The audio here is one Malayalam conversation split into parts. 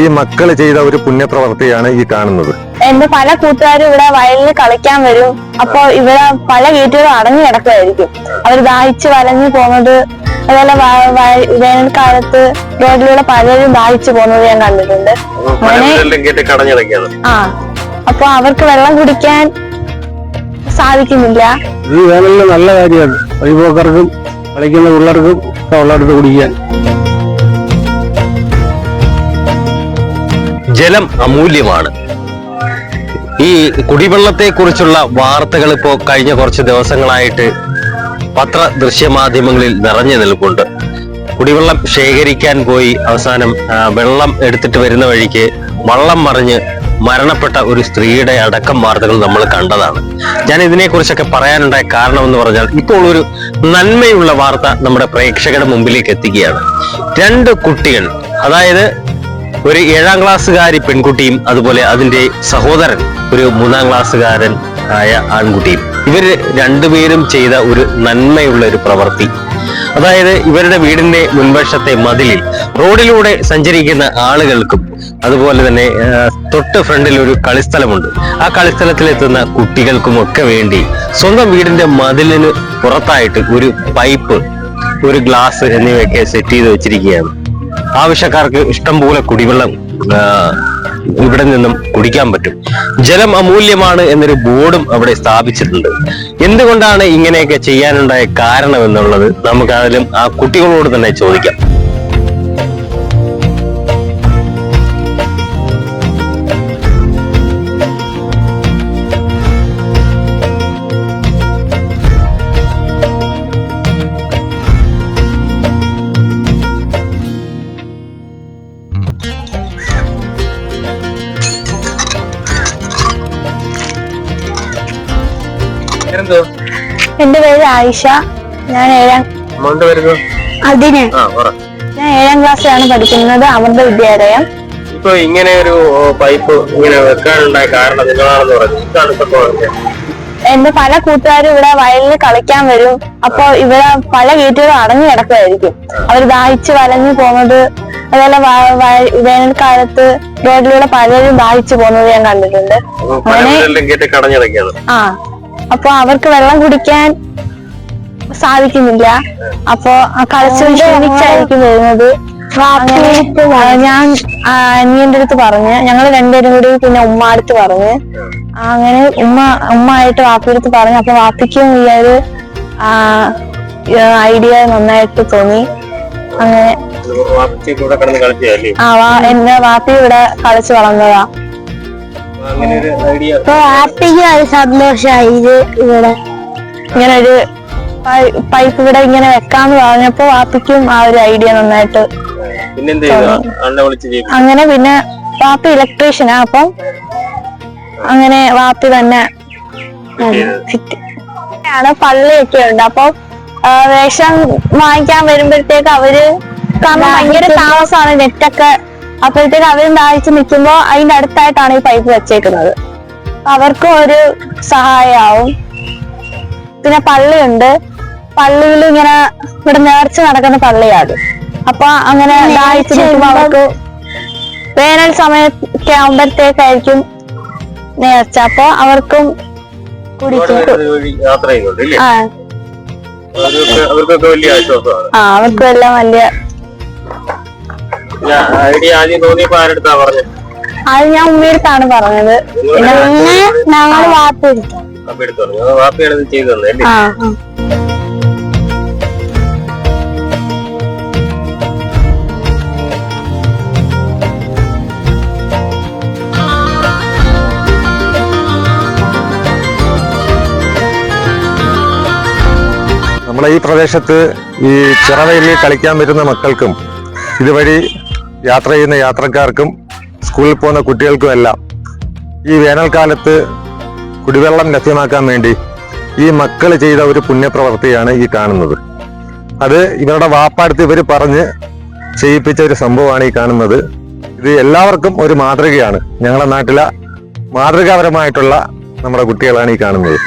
ഈ മക്കൾ ചെയ്ത ഒരു പുണ്യപ്രവർത്തിയാണ് ഈ കാണുന്നത്. എന്റെ പല കൂട്ടുകാരും ഇവിടെ വയലിൽ കളിക്കാൻ വരും. അപ്പൊ ഇവിടെ പല വീട്ടുകളും അടഞ്ഞു കിടക്കുമായിരിക്കും അവർ ദാഹിച്ച് വലഞ്ഞു പോകുന്നത് അതുപോലെ വേനൽക്കാലത്ത് റോഡിലൂടെ പലരും ദാഹിച്ചു പോകുന്നത് ഞാൻ കണ്ടിട്ടുണ്ട്. ആ അപ്പൊ അവർക്ക് വെള്ളം കുടിക്കാൻ സാധിക്കുന്നില്ല. ഈ വേനലിന് നല്ല കാര്യമാണ്. വഴിപോക്കർക്കും കളിക്കുന്ന പിള്ളേർക്കും ഉള്ളടുത്ത് കുടിക്കാൻ. ജലം അമൂല്യമാണ്. ഈ കുടിവെള്ളത്തെ കുറിച്ചുള്ള വാർത്തകൾ ഇപ്പോ കഴിഞ്ഞ കുറച്ച് ദിവസങ്ങളായിട്ട് പത്ര ദൃശ്യമാധ്യമങ്ങളിൽ നിറഞ്ഞു നിൽക്കുന്നുണ്ട് കുടിവെള്ളം ശേഖരിക്കാൻ പോയി അവസാനം വെള്ളം എടുത്തിട്ട് വരുന്ന വഴിക്ക് വള്ളം മറിഞ്ഞ് മരണപ്പെട്ട ഒരു സ്ത്രീയുടെ അടക്കം വാർത്തകൾ നമ്മൾ കണ്ടതാണ്. ഞാൻ ഇതിനെക്കുറിച്ചൊക്കെ പറയാനുണ്ടായ കാരണം എന്ന് പറഞ്ഞാൽ ഇപ്പോൾ ഒരു നന്മയുള്ള വാർത്ത നമ്മുടെ പ്രേക്ഷകരുടെ മുമ്പിലേക്ക് എത്തിക്കുകയാണ്. രണ്ട് കുട്ടികൾ അതായത് ഒരു ഏഴാം ക്ലാസ്സുകാരി പെൺകുട്ടിയും അതുപോലെ അതിന്റെ സഹോദരൻ ഒരു മൂന്നാം ക്ലാസ്സുകാരൻ ആയ ആൺകുട്ടിയും. ഇവർ രണ്ടുപേരും ചെയ്ത ഒരു നന്മയുള്ള ഒരു പ്രവൃത്തി അതായത് ഇവരുടെ വീടിന്റെ മുൻവശത്തെ മതിലിൽ റോഡിലൂടെ സഞ്ചരിക്കുന്ന ആളുകൾക്കും അതുപോലെ തന്നെ തൊട്ട് ഫ്രണ്ടിൽ ഒരു കളിസ്ഥലമുണ്ട്. ആ കളിസ്ഥലത്തിലെത്തുന്ന കുട്ടികൾക്കും ഒക്കെ വേണ്ടി സ്വന്തം വീടിന്റെ മതിലിന് പുറത്തായിട്ട് ഒരു പൈപ്പ് ഒരു ഗ്ലാസ് എന്നിവയൊക്കെ സെറ്റ് ചെയ്ത് വെച്ചിരിക്കുകയാണ്. ആവശ്യക്കാർക്ക് ഇഷ്ടംപോലെ കുടിവെള്ളം ഇവിടെ നിന്നും കുടിക്കാൻ പറ്റും. ജലം അമൂല്യമാണ് എന്നൊരു ബോർഡും അവിടെ സ്ഥാപിച്ചിട്ടുണ്ട്. എന്തുകൊണ്ടാണ് ഇങ്ങനെയൊക്കെ ചെയ്യാനുണ്ടായ കാരണം എന്നുള്ളത് നമുക്ക് അതിലും ആ കുട്ടികളോട് തന്നെ ചോദിക്കാം. എന്റെ പേര് ആയിഷ. ഞാൻ ഏഴാം അതിന് ഞാൻ ഏഴാം ക്ലാസ്സിലാണ് പഠിക്കുന്നത് അമൃത വിദ്യാലയം. ഇപ്പൊ ഇങ്ങനെ ഒരു പൈപ്പ് ഇങ്ങനെ വെക്കാനുണ്ടായ കാരണം നിങ്ങളാണെന്ന് പറഞ്ഞു. ഇതാണ് സംഭവം എന്റെ പല കൂട്ടുകാരും ഇവിടെ വയലിൽ കളിക്കാൻ വരും. അപ്പൊ ഇവിടെ പല വീട്ടുകളും അടഞ്ഞു കിടക്കുമായിരിക്കും അവർ ദാഹിച്ച് വലഞ്ഞു പോകുന്നത് അതുപോലെ വേനൽക്കാലത്ത് റോഡിലൂടെ പലരും ദാഹിച്ചു പോകുന്നത് ഞാൻ കണ്ടിട്ടുണ്ട്. അങ്ങനെ ആ. അപ്പൊ അവർക്ക് വെള്ളം കുടിക്കാൻ സാധിക്കുന്നില്ല. അപ്പൊ ആ കളിച്ച് ക്ഷീണിച്ചായിരിക്കും വരുന്നത് ഞാൻ അനിയന്റെ അടുത്ത് പറഞ്ഞ് ഞങ്ങൾ രണ്ടുപേരും കൂടി പിന്നെ ഉമ്മ അടുത്ത് പറഞ്ഞ്. അങ്ങനെ ഉമ്മ ഉമ്മ ആയിട്ട് വാപ്പിയെടുത്ത് പറഞ്ഞു. അപ്പൊ വാപ്പിക്കും ഈ ഒരു ഐഡിയ നന്നായിട്ട് തോന്നി. അങ്ങനെ ആ വാ എന്റെ വാപ്പി ഇവിടെ കളിച്ചു വളർന്നതാ. അങ്ങനെ ഒരു ഐഡിയ അപ്പൊ വാപ്പിക്ക് ഒരു സന്തോഷമായി ഇത് ഇവിടെ. ഇങ്ങനെ ഒരു പൈപ്പ് ഇവിടെ ഇങ്ങനെ വെക്കാന്ന് പറഞ്ഞപ്പോ വാപ്പിക്കും ആ ഒരു ഐഡിയ നന്നായിട്ട് പിന്നെന്ത് ചെയ്തു? അങ്ങനെ പിന്നെ വാപ്പി ഇലക്ട്രീഷ്യനാ അപ്പം അങ്ങനെ വാപ്പി തന്നെ ആണ് പള്ളിയൊക്കെ ഉണ്ട്. അപ്പൊ വേഷം വാങ്ങിക്കാൻ വരുമ്പോഴത്തേക്ക് അവർ കാരണം ഭയങ്കര താമസമാണ്. നെറ്റൊക്കെ അപ്പോഴത്തേക്ക് അവരും ദാഹിച്ച് നിൽക്കുമ്പോൾ അതിന്റെ അടുത്തായിട്ടാണ് ഈ പൈപ്പ് വെച്ചേക്കുന്നത്. അവർക്കും ഒരു സഹായമാവും പിന്നെ പള്ളിയുണ്ട്. പള്ളിയിൽ ഇങ്ങനെ ഇവിടെ നേർച്ച നടക്കുന്ന പള്ളിയാണ്. അപ്പൊ അങ്ങനെ ദാഹിച്ച് നിൽക്കുമ്പോ അവർക്ക് വേനൽ സമയമൊക്കെ ആവുമ്പോഴത്തേക്കായിരിക്കും നേർച്ച. അപ്പൊ അവർക്കും കുടിക്കും. യാത്ര ആ. അവർക്ക് അവർക്കൊക്കെ വലിയ ആശ്വാസമാണ്. ആ അവർക്കും എല്ലാം വലിയ ഐഡിയ ആദ്യം തോന്നിയപ്പോ ആരെടുത്താ പറഞ്ഞത് അത് ഞാൻ ഉമ്മയടുത്താണ് പറഞ്ഞത്. പിന്നെ ഞങ്ങൾ വാപ്പ എടുത്തു വാപ്പി എടുത്തു പറഞ്ഞു. ചെയ്തു തന്നെ ആ ഈ പ്രദേശത്ത് ഈ ചിറവയിൽ കളിക്കാൻ വരുന്ന മക്കൾക്കും ഇതുവഴി യാത്ര ചെയ്യുന്ന യാത്രക്കാർക്കും സ്കൂളിൽ പോകുന്ന കുട്ടികൾക്കും എല്ലാം ഈ വേനൽക്കാലത്ത് കുടിവെള്ളം ലഭ്യമാക്കാൻ വേണ്ടി ഈ മക്കൾ ചെയ്ത ഒരു പുണ്യപ്രവർത്തിയാണ് ഈ കാണുന്നത്. അത് ഇവരുടെ വാപ്പാടുത്ത് ഇവർ പറഞ്ഞ് ചെയ്യിപ്പിച്ച ഒരു സംഭവമാണ് ഈ കാണുന്നത്. ഇത് എല്ലാവർക്കും ഒരു മാതൃകയാണ്. ഞങ്ങളുടെ നാട്ടിലെ മാതൃകാപരമായിട്ടുള്ള നമ്മുടെ കുട്ടികളാണ് ഈ കാണുന്നത്.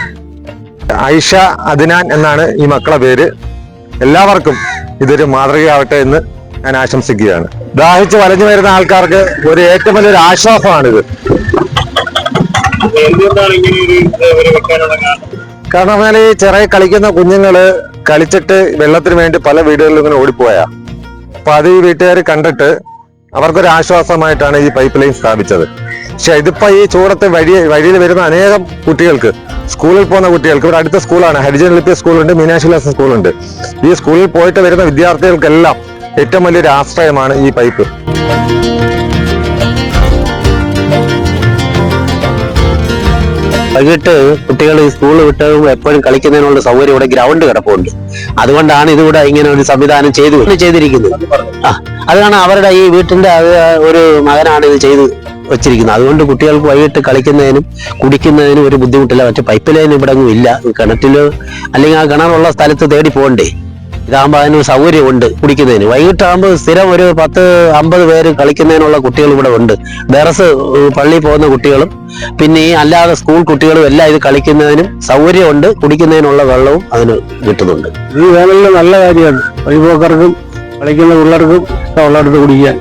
ഐഷ അദിനാൻ എന്നാണ് ഈ മക്കളെ പേര്. എല്ലാവർക്കും ഇതൊരു മാതൃകയാവട്ടെ എന്ന് ഞാൻ ആശംസിക്കുകയാണ്. ദാഹിച്ച് വലഞ്ഞു വരുന്ന ആൾക്കാർക്ക് ഒരു ഏറ്റവും വലിയൊരു ആശ്വാസമാണിത്. കാരണം എന്നാൽ ഈ ചെറിയ കളിക്കുന്ന കുഞ്ഞുങ്ങൾ കളിച്ചിട്ട് വെള്ളത്തിന് വേണ്ടി പല വീടുകളിലും ഇങ്ങനെ ഓടിപ്പോയാ. അപ്പൊ അത് ഈ വീട്ടുകാർ കണ്ടിട്ട് അവർക്കൊരു ആശ്വാസമായിട്ടാണ് ഈ പൈപ്പ് ലൈൻ സ്ഥാപിച്ചത്. പക്ഷെ ഇതിപ്പോ ഈ ചൂടത്തെ വഴി വഴിയിൽ വരുന്ന അനേകം കുട്ടികൾക്ക് സ്കൂളിൽ പോകുന്ന കുട്ടികൾക്ക് ഇവിടെ അടുത്ത സ്കൂളാണ് ഹരിജൻ ലിപ്യ സ്കൂളുണ്ട് മീനാശിലാസ ലാസ് സ്കൂളുണ്ട്. ഈ സ്കൂളിൽ പോയിട്ട് വരുന്ന വിദ്യാർത്ഥികൾക്കെല്ലാം ഏറ്റവും വലിയൊരു ആശ്രയമാണ് ഈ പൈപ്പ്. വൈകിട്ട് കുട്ടികൾ സ്കൂൾ വിട്ട് എപ്പോഴും കളിക്കുന്നതിനുള്ള സൗകര്യം ഇവിടെ ഗ്രൗണ്ട് കിടപ്പുണ്ട്. അതുകൊണ്ടാണ് ഇതിവിടെ ഇങ്ങനെ ഒരു സംവിധാനം ചെയ്തു ചെയ്തിരിക്കുന്നത്. ആ അതാണ് അവരുടെ ഈ വീട്ടിന്റെ ഒരു മകനാണ് ഇത് ചെയ്ത് വെച്ചിരിക്കുന്നത്. അതുകൊണ്ട് കുട്ടികൾക്ക് വൈകിട്ട് കളിക്കുന്നതിനും കുടിക്കുന്നതിനും ഒരു ബുദ്ധിമുട്ടില്ല. പക്ഷെ പൈപ്പ് ലൈൻ ഇവിടെ ഇല്ല. കിണറ്റിൽ അല്ലെങ്കിൽ ആ കിണറുള്ള സ്ഥലത്ത് തേടി പോകണ്ടേ? ഇതാകുമ്പോൾ അതിന് സൗകര്യമുണ്ട് കുടിക്കുന്നതിന്. വൈകിട്ടാകുമ്പോൾ സ്ഥിരം ഒരു പത്ത് അമ്പത് പേര് കളിക്കുന്നതിനുള്ള കുട്ടികൾ ഇവിടെ ഉണ്ട്. ദറസ് പള്ളിയിൽ പോകുന്ന കുട്ടികളും പിന്നെ ഈ അല്ലാതെ സ്കൂൾ കുട്ടികളും എല്ലാം ഇത് കളിക്കുന്നതിനും സൗകര്യമുണ്ട് കുടിക്കുന്നതിനുള്ള വെള്ളവും അതിന് കിട്ടുന്നുണ്ട്. ഈ വേനലിൽ നല്ല കാര്യമാണ്. വഴിപോക്കർക്കും കളിക്കുന്ന പിള്ളേർക്കും ഉള്ളിടത്ത് കുടിക്കാൻ.